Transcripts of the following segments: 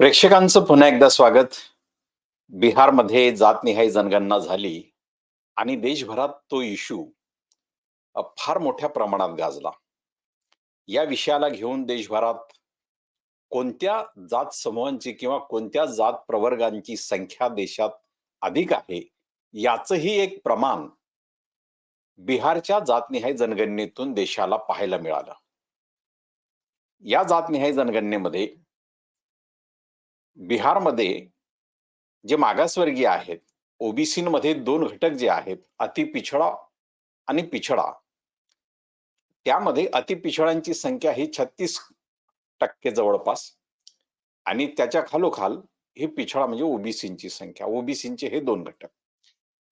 प्रेक्षकांचं पुन्हा एकदा स्वागत. बिहारमध्ये जातनिहाय जनगणना झाली आणि देशभरात तो इश्यू फार मोठ्या प्रमाणात गाजला. या विषयाला घेऊन देशभरात कोणत्या जात समूहांची किंवा कोणत्या जात प्रवर्गांची संख्या देशात अधिक आहे याचंही एक प्रमाण बिहारच्या जातनिहाय जनगणनेतून देशाला पाहायला मिळालं. या जातनिहाय जनगणनेमध्ये बिहारमध्ये जे मागासवर्गीय आहेत ओबीसीमध्ये दोन घटक जे आहेत अति पिछडा आणि पिछडा. त्यामध्ये अति पिछडांची संख्या ही छत्तीस टक्के जवळपास आणि त्याच्या खालोखाल हे पिछडा म्हणजे ओबीसींची संख्या. ओबीसींचे हे दोन घटक.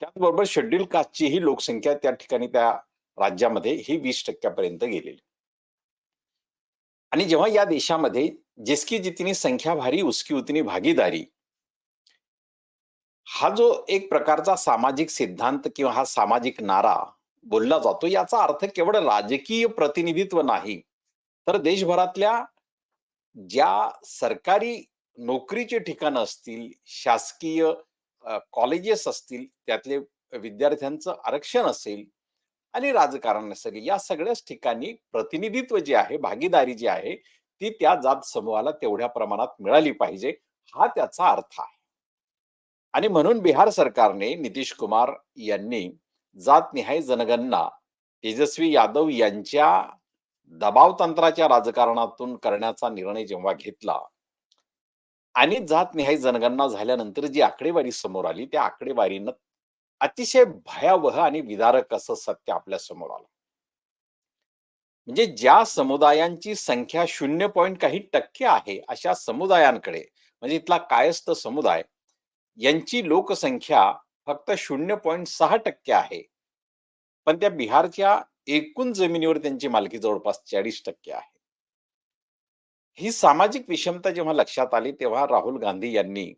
त्याचबरोबर शेड्यूल कास्टची ही लोकसंख्या त्या ठिकाणी त्या राज्यामध्ये ही वीस टक्क्यापर्यंत गेलेली. आणि जेव्हा या देशामध्ये जिसकी जितनी संख्या भारी उसकी उतनी भागीदारी. हा जो एक प्रकारचा सामाजिक सिद्धांत किंवा हा सामाजिक नारा बोलला जातो याचा अर्थ केवळ राजकीय प्रतिनिधित्व नाही तर देशभरातल्या ज्या सरकारी नोकरीचे ठिकाणं असतील शासकीय कॉलेजेस असतील त्यातले विद्यार्थ्यांचं आरक्षण असेल आणि राजकारण असेल या सगळ्याच ठिकाणी प्रतिनिधित्व जे आहे भागीदारी जी आहे ती त्या जात समूहाला तेवढ्या प्रमाणात मिळाली पाहिजे हा त्याचा अर्थ आहे. आणि म्हणून बिहार सरकारने नितीश कुमार यांनी जातनिहाय जनगणना तेजस्वी यादव यांच्या दबाव तंत्राच्या राजकारणातून करण्याचा निर्णय जेव्हा घेतला आणि जातनिहाय जनगणना झाल्यानंतर जी आकडेवारी समोर आली त्या आकडेवारीनं अतिशय भयावह आणि विदारक असं सत्य आपल्यासमोर आलं. म्हणजे ज्या समुदायांची संख्या शून्य पॉईंट काही टक्के आहे अशा समुदायांकडे म्हणजे इथला कायस्थ समुदाय यांची लोकसंख्या फक्त शून्य पॉईंट सहा टक्के आहे. पण त्या बिहारच्या एकूण जमिनीवर त्यांची मालकी जवळपास चाळीस टक्के आहे. ही सामाजिक विषमता जेव्हा लक्षात आली तेव्हा राहुल गांधी यांनी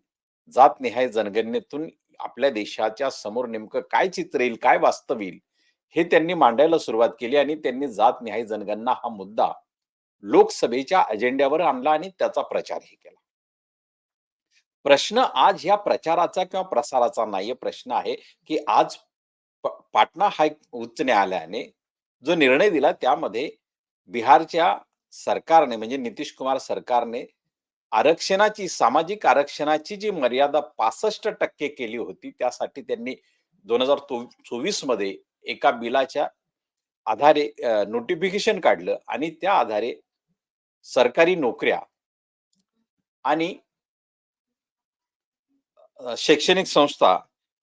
जातनिहाय जनगणनेतून आपल्या देशाच्या समोर नेमकं काय चित्र येईल काय वास्तव येईल हे त्यांनी मांडायला सुरुवात केली आणि त्यांनी जात न्याय जनगणना हा मुद्दा लोकसभेच्या अजेंड्यावर आणला आणि त्याचा प्रचारही केला. प्रश्न आज ह्या प्रचाराचा किंवा प्रसाराचा नाहीये. प्रश्न आहे की आज पाटणा हाय उच्च न्यायालयाने जो निर्णय दिला त्यामध्ये बिहारच्या सरकारने म्हणजे नितीश कुमार सरकारने आरक्षणाची सामाजिक आरक्षणाची जी मर्यादा पासष्ट टक्के केली होती त्यासाठी त्यांनी दोन हजार चोवीसमध्ये एका बिलाच्या आधारे नोटिफिकेशन काढलं आणि त्या आधारे सरकारी नोकऱ्या आणि शैक्षणिक संस्था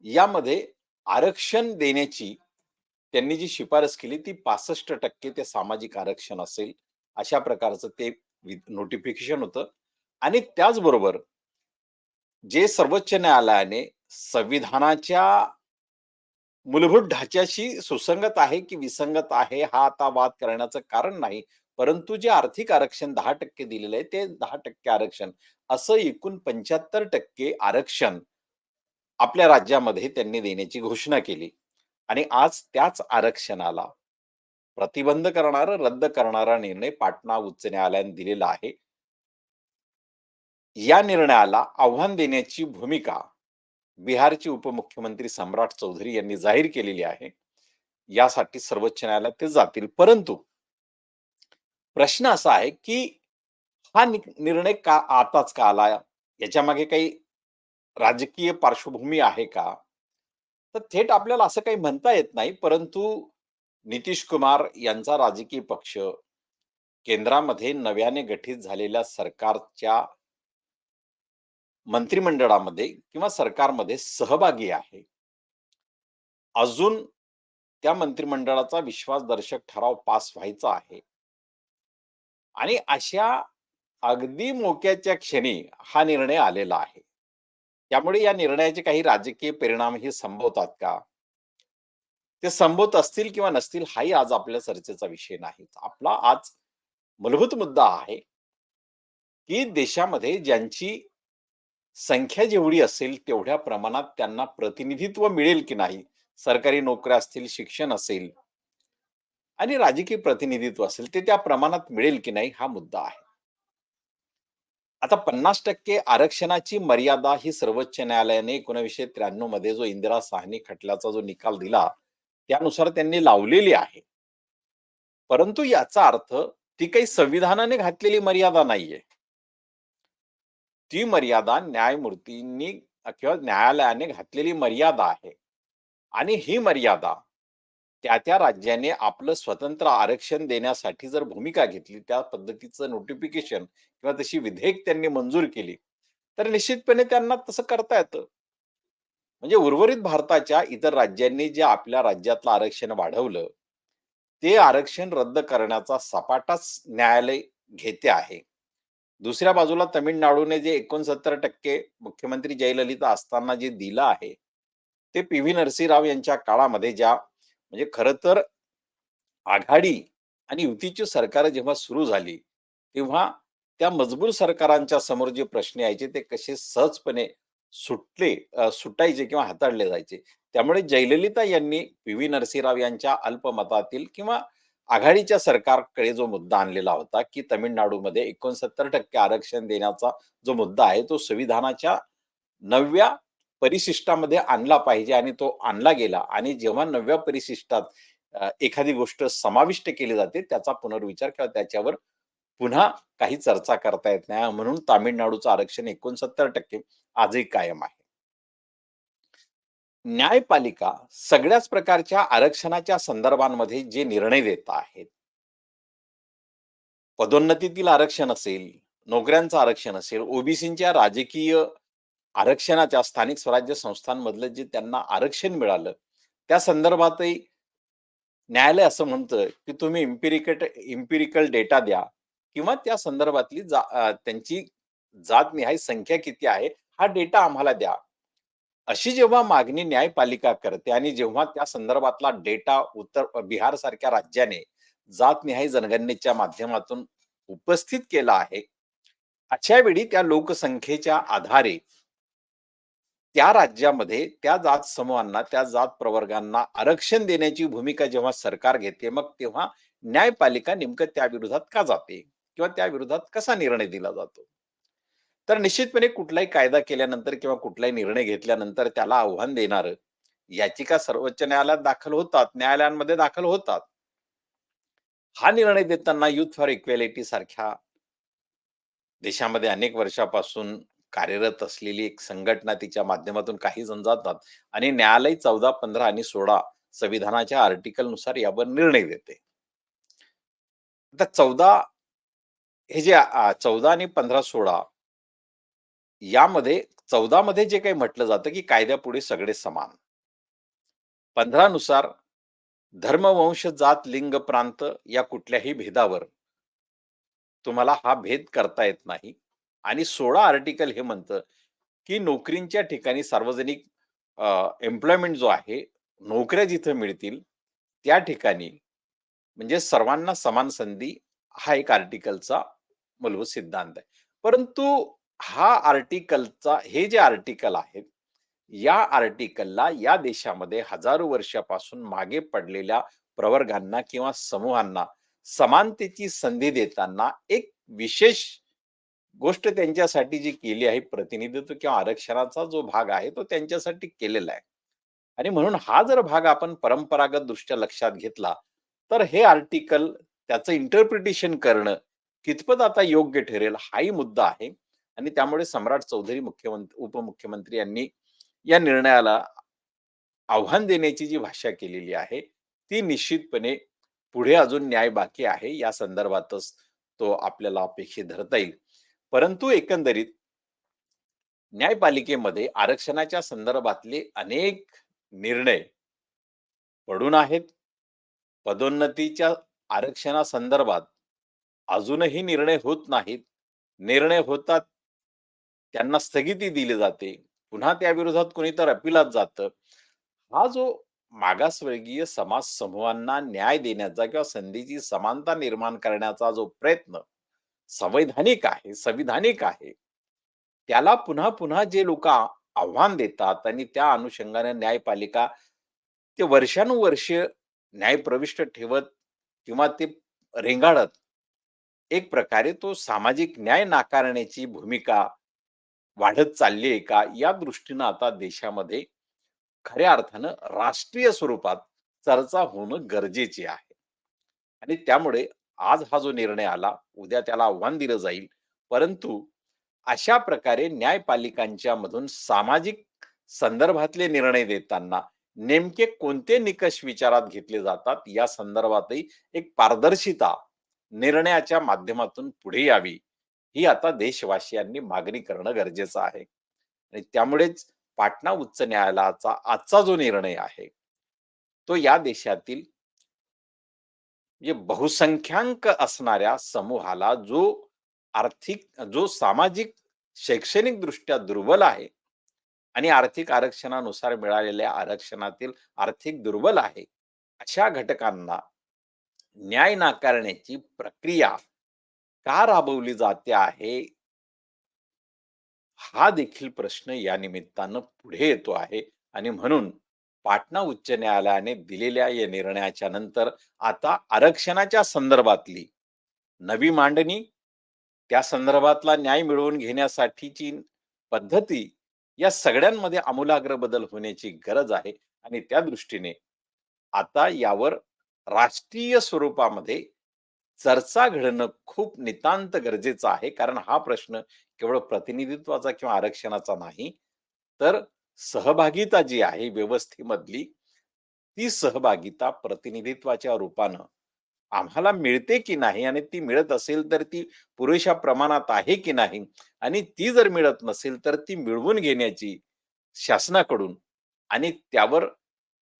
यामध्ये आरक्षण देण्याची त्यांनी जी शिफारस केली ती पासष्ट टक्के ते सामाजिक आरक्षण असेल अशा प्रकारचं ते नोटिफिकेशन होतं. आणि त्याचबरोबर जे सर्वोच्च न्यायालयाने संविधानाच्या मूलभूत ढाच्याशी सुसंगत आहे की विसंगत आहे हा आता वाद करण्याचं कारण नाही. परंतु जे आर्थिक आरक्षण दहा टक्के दिलेलं आहे ते दहा टक्के आरक्षण. असं एकूण पंच्याहत्तर टक्के आरक्षण आपल्या राज्यामध्ये त्यांनी देण्याची घोषणा केली. आणि आज त्याच आरक्षणाला प्रतिबंध करणारा रद्द करणारा निर्णय पाटणा उच्च न्यायालयाने दिलेला आहे. या निर्णयाला आव्हान देण्याची भूमिका बिहारचे उपमुख्यमंत्री सम्राट चौधरी यांनी जाहीर केलेली आहे. यासाठी सर्वोच्च न्यायालयात ते जातील. परंतु प्रश्न असा आहे की हा निर्णय का आताच का आला? याच्या मागे काही राजकीय पार्श्वभूमी आहे का? तर थेट आपल्याला असं काही म्हणता येत नाही परंतु नितीश कुमार यांचा राजकीय पक्ष केंद्रामध्ये नव्याने गठीत झालेल्या सरकारच्या मंत्रिमंडळामध्ये किंवा सरकारमध्ये सहभागी आहे. अजून त्या मंत्रिमंडळाचा विश्वासदर्शक ठराव पास व्हायचा आहे. आणि अशा अगदी मोक्याच्या क्षणी हा निर्णय आलेला आहे. त्यामुळे या निर्णयाचे काही राजकीय परिणामही संभवतात का? ते संभवत असतील किंवा नसतील हाही आज आपल्या चर्चेचा विषय नाही. आपला आज मूलभूत मुद्दा आहे की देशामध्ये ज्यांची संख्या जेवढी असेल तेवढ्या प्रमाणात त्यांना प्रतिनिधित्व मिळेल की नाही सरकारी नोकऱ्या असतील शिक्षण असेल आणि राजकीय प्रतिनिधित्व असेल ते त्या प्रमाणात मिळेल की नाही हा मुद्दा आहे आता 50% आरक्षणाची मर्यादा ही सर्वोच्च न्यायालयाने 1993 मध्ये जो इंदिरा साहनी खटल्याचा जो निकाल दिला, त्यानुसार त्यांनी लावलेली आहे. परंतु याचा अर्थ ती काही संविधानाने घातलेली मर्यादा नाहीये. ती मर्यादा न्यायमूर्तींनी किंवा न्यायालयाने घातलेली मर्यादा आहे. आणि ही मर्यादा त्या-त्या राज्याने आपलं स्वतंत्र आरक्षण देण्यासाठी जर भूमिका घेतली, त्या पद्धतीचं नोटिफिकेशन किंवा तशी विधेयक त्यांनी मंजूर केली, तर निश्चितपणे त्यांना तसं करता येतं. म्हणजे उर्वरित भारताच्या इतर राज्यांनी जे आपल्या राज्यातलं आरक्षण वाढवलं, ते आरक्षण रद्द करण्याचा सपाटाच न्यायालय घेते आहे. दुसऱ्या बाजूला तमिळनाडूने जे 69% मुख्यमंत्री जयललिता असताना जे दिलं आहे, ते पी-व्ही नरसिंहराव यांच्या काळामध्ये ज्या म्हणजे खर तर आघाडी आणि युतीची सरकार जेव्हा सुरू झाली, तेव्हा त्या मजबूर सरकारांच्या समोर जे प्रश्न यायचे ते कसे सहजपणे सुटले सुटायचे किंवा हाताळले जायचे. त्यामुळे जयललिता यांनी पी-व्ही नरसिंहराव यांच्या अल्पमतातील किंवा आघाडीच्या सरकारकडे जो मुद्दा आणलेला होता, की तमिळनाडूमध्ये 69% आरक्षण देण्याचा जो मुद्दा आहे, तो संविधानाच्या नव्या परिशिष्टामध्ये आणला पाहिजे आणि तो आणला गेला आणि जेव्हा नव्या परिशिष्टात एखादी गोष्ट समाविष्ट केली जाते, त्याचा पुनर्विचार किंवा त्याच्यावर पुन्हा काही चर्चा करता येत नाही. म्हणून तामिळनाडूचं आरक्षण 69% आजही कायम आहे. न्यायपालिका सगळ्याच प्रकारच्या आरक्षणाच्या संदर्भांमध्ये जे निर्णय देत आहेत पदोन्नतीतील आरक्षण असेल, नोकऱ्यांचं आरक्षण असेल, ओबीसींच्या राजकीय आरक्षणाच्या स्थानिक स्वराज्य संस्थांमधलं जे त्यांना आरक्षण मिळालं, त्या संदर्भातही न्यायालय असं म्हणतं, की तुम्ही इम्पिरिकट इम्पिरिकल डेटा द्या किंवा त्या संदर्भातली जा त्यांची जात निहाय संख्या किती आहे, हा डेटा आम्हाला द्या. अशी जेव्हा मागणी न्यायपालिका करते आणि जेव्हा त्या संदर्भातला डेटा उत्तर बिहारसारख्या राज्याने जातनिहाय जनगणनेच्या माध्यमातून उपस्थित केला आहे. अशा वेळी त्या लोकसंख्येच्या आधारे त्या राज्यामध्ये त्या जात समूहांना, त्या जात प्रवर्गांना आरक्षण देण्याची भूमिका जेव्हा सरकार घेते, मग तेव्हा न्यायपालिका नेमकं त्या विरोधात का जाते? किंवा त्या विरोधात कसा निर्णय दिला जातो? तर निश्चितपणे कुठलाही कायदा केल्यानंतर किंवा कुठलाही निर्णय घेतल्यानंतर त्याला आव्हान देणार याचिका सर्वोच्च न्यायालयात दाखल होतात, न्यायालयांमध्ये दाखल होतात. हा निर्णय देताना युथ फॉर इक्वेलिटी सारख्या देशामध्ये अनेक वर्षापासून कार्यरत असलेली एक संघटना तिच्या माध्यमातून काही जण जातात आणि न्यायालय 14, 15 आणि 16 संविधानाच्या आर्टिकलनुसार यावर निर्णय देते. आता 14 हे जे चौदा आणि 15, 16 यामध्ये 14 मध्ये जे काही म्हटलं जातं, की कायद्यापुढे सगळे समान. 15 नुसार धर्म, वंश, जात, लिंग, प्रांत या कुठल्याही भेदावर तुम्हाला हा भेद करता येत नाही आणि 16 आर्टिकल हे म्हणतं, की नोकरींच्या ठिकाणी सार्वजनिक अ, एम्प्लॉयमेंट जो आहे, नोकऱ्या जिथे मिळतील, त्या ठिकाणी म्हणजे सर्वांना समान संधी हा एक आर्टिकलचा मूलभूत सिद्धांत आहे. परंतु हा आर्टिकलचा हे जे आर्टिकल आहेत, या आर्टिकलला या देशामध्ये हजारो वर्षापासून मागे पडलेल्या प्रवर्गांना किंवा समूहांना समानतेची संधी देताना एक विशेष गोष्ट त्यांच्यासाठी जी केली आहे, प्रतिनिधित्व किंवा आरक्षणाचा जो भाग आहे, तो त्यांच्यासाठी केलेला आहे. आणि म्हणून हा जर भाग आपण परंपरागत दृष्ट्या लक्षात घेतला, तर हे आर्टिकल त्याचं इंटरप्रिटेशन करणं कितपत आता योग्य ठरेल हाही मुद्दा आहे आणि त्यामुळे सम्राट चौधरी मुख्यमंत्री उपमुख्यमंत्री यांनी या निर्णयाला आव्हान देण्याची जी भाषा केलेली आहे, ती निश्चितपणे पुढे अजून न्याय बाकी आहे. या संदर्भातच तो आपल्याला अपेक्षित धरता येईल. परंतु एकंदरीत न्यायपालिकेमध्ये आरक्षणाच्या संदर्भातले अनेक निर्णय पडून आहेत. पदोन्नतीच्या आरक्षणासंदर्भात अजूनही निर्णय होत नाहीत. निर्णय होतात, त्यांना स्थगिती दिली जाते. पुन्हा त्या विरोधात कोणीतरी अपिलात जातं. हा जो मागासवर्गीय समाज समूहांना न्याय देण्याचा किंवा संधीची समानता निर्माण करण्याचा जो प्रयत्न संवैधानिक आहे, संविधानिक आहे. त्याला पुन्हा-पुन्हा जे लोक आव्हान देतात आणि त्या अनुषंगाने न्यायपालिका ते वर्षानुवर्षे न्याय प्रविष्ट ठेवत किंवा ते रेंगाळत एक प्रकारे तो सामाजिक न्याय नाकारण्याची भूमिका वाढत चालली आहे का? या दृष्टीनं आता देशामध्ये खऱ्या अर्थानं राष्ट्रीय स्वरूपात चर्चा होणं गरजेचे आहे. आणि त्यामुळे आज हा जो निर्णय आला उद्या त्याला आव्हान दिलं जाईल. परंतु अशा प्रकारे न्यायपालिकांच्या मधून सामाजिक संदर्भातले निर्णय देताना नेमके कोणते निकष विचारात घेतले जातात? या संदर्भातही एक पारदर्शिता निर्णयाच्या माध्यमातून पुढे यावी. ही आता देशवासियांनी मागणी करणं गरजेचं आहे. आणि त्यामुळेच पाटणा उच्च न्यायालयाचा आजचा जो निर्णय आहे तो या देशातील जे बहुसंख्याक असणाऱ्या समूहाला जो आर्थिक जो सामाजिक शैक्षणिक दृष्ट्या दुर्बल आहे आणि आर्थिक आरक्षणानुसार मिळालेल्या आरक्षणातील आर्थिक दुर्बल आहे अशा घटकांना न्याय नाकारण्याची प्रक्रिया का राबवली जाते आहे? हा देखील प्रश्न या निमित्तानं पुढे येतो आहे. आणि म्हणून पाटणा उच्च न्यायालयाने दिलेल्या या निर्णयाच्या नंतर आता आरक्षणाच्या संदर्भातली नवी मांडणी त्या संदर्भातला न्याय मिळवून घेण्यासाठीची पद्धती या सगळ्यांमध्ये आमूलाग्र बदल होण्याची गरज आहे. आणि त्या दृष्टीने आता यावर राष्ट्रीय स्वरूपामध्ये चर्चा घडणं खूप नितांत गरजेचं आहे. कारण हा प्रश्न केवळ प्रतिनिधित्वाचा किंवा आरक्षणाचा नाही तर सहभागिता जी आहे व्यवस्थेमधली ती सहभागिता प्रतिनिधित्वाच्या रूपानं आम्हाला मिळते की नाही आणि ती मिळत असेल तर ती पुरेशा प्रमाणात आहे की नाही आणि ती जर मिळत नसेल तर ती मिळवून घेण्याची शासनाकडून आणि त्यावर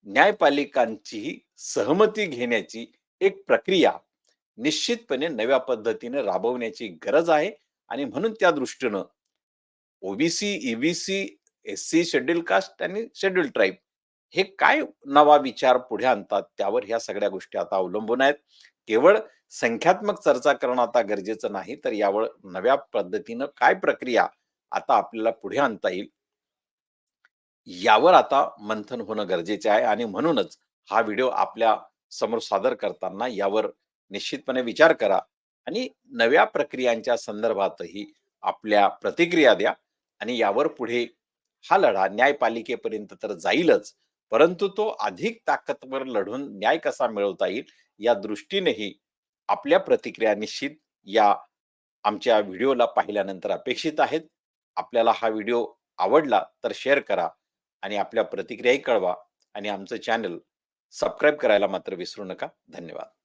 न्यायपालिकांचीही सहमती घेण्याची एक प्रक्रिया निश्चितपणे नव्या पद्धतीने राबवण्याची गरज आहे. आणि म्हणून त्या दृष्टीनं OBC EBC S C schedule caste आणि शेड्यूल ट्राईब हे काय नवा विचार पुढे आणतात त्यावर ह्या सगळ्या गोष्टी आता अवलंबून आहेत. केवळ संख्यात्मक चर्चा करणं आता गरजेचं नाही तर यावर नव्या पद्धतीनं काय प्रक्रिया आता आपल्याला पुढे आणता येईल यावर आता मंथन होणं गरजेचे आहे. आणि म्हणूनच हा व्हिडिओ आपल्यासमोर सादर करताना यावर निश्चितपणे विचार करा आणि नव्या प्रक्रियांच्या संदर्भातही आपल्या प्रतिक्रिया द्या आणि यावर पुढे हा लढा न्यायपालिकेपर्यंत तर जाईलच परंतु तो अधिक ताकदवर लढून न्याय कसा मिळवता येईल या दृष्टीनेही आपल्या प्रतिक्रिया निश्चित या आमच्या व्हिडिओला पाहिल्यानंतर अपेक्षित आहेत. आपल्याला हा व्हिडिओ आवडला तर शेअर करा आणि आपल्या प्रतिक्रियाही कळवा आणि आमचं चॅनल सबस्क्राईब करायला मात्र विसरू नका. धन्यवाद.